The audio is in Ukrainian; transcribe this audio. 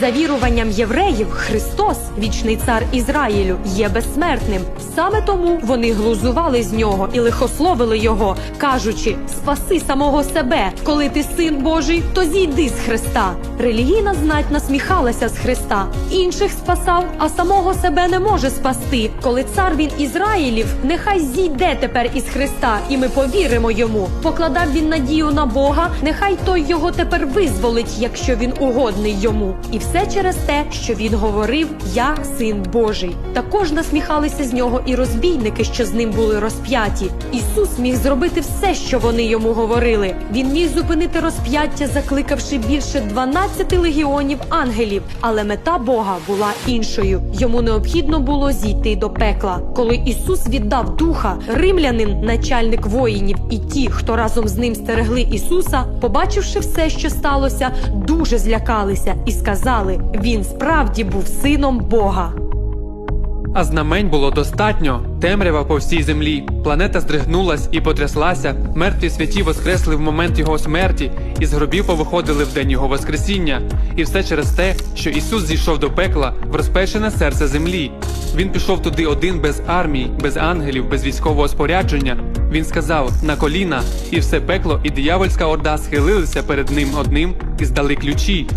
За віруванням євреїв, Христос, вічний цар Ізраїлю, є безсмертним. Саме тому вони глузували з нього і лихословили його, кажучи: спаси самого себе, коли ти син Божий, то зійди з Христа. Релігійна знать насміхалася з Христа, інших спасав, а самого себе не може спасти. Коли цар він Ізраїлів, нехай зійде тепер із Христа, і ми повіримо йому. Покладав він надію на Бога, нехай той його тепер визволить, якщо він угодний йому. І все через те, що він говорив: Я син Божий. Також насміхалися з нього і розбійники, що з ним були розп'яті. Ісус міг зробити все, що вони йому говорили. Він міг зупинити розп'яття, закликавши більше 12 легіонів ангелів. Але мета Бога була іншою. Йому необхідно було зійти до пекла. Коли Ісус віддав духа, римлянин, начальник воїнів, і ті, хто разом з ним стерегли Ісуса, побачивши все, що сталося, дуже злякалися і сказали: Він справді був сином Бога. А знамень було достатньо. Темрява по всій землі. Планета здригнулась і потряслася. Мертві святі воскресли в момент його смерті, і з гробів повиходили в день його воскресіння. І все через те, що Ісус зійшов до пекла в розпечене серце землі. Він пішов туди один без армій, без ангелів, без військового спорядження. Він сказав на коліна, і все пекло і диявольська орда схилилися перед ним одним і здали ключі.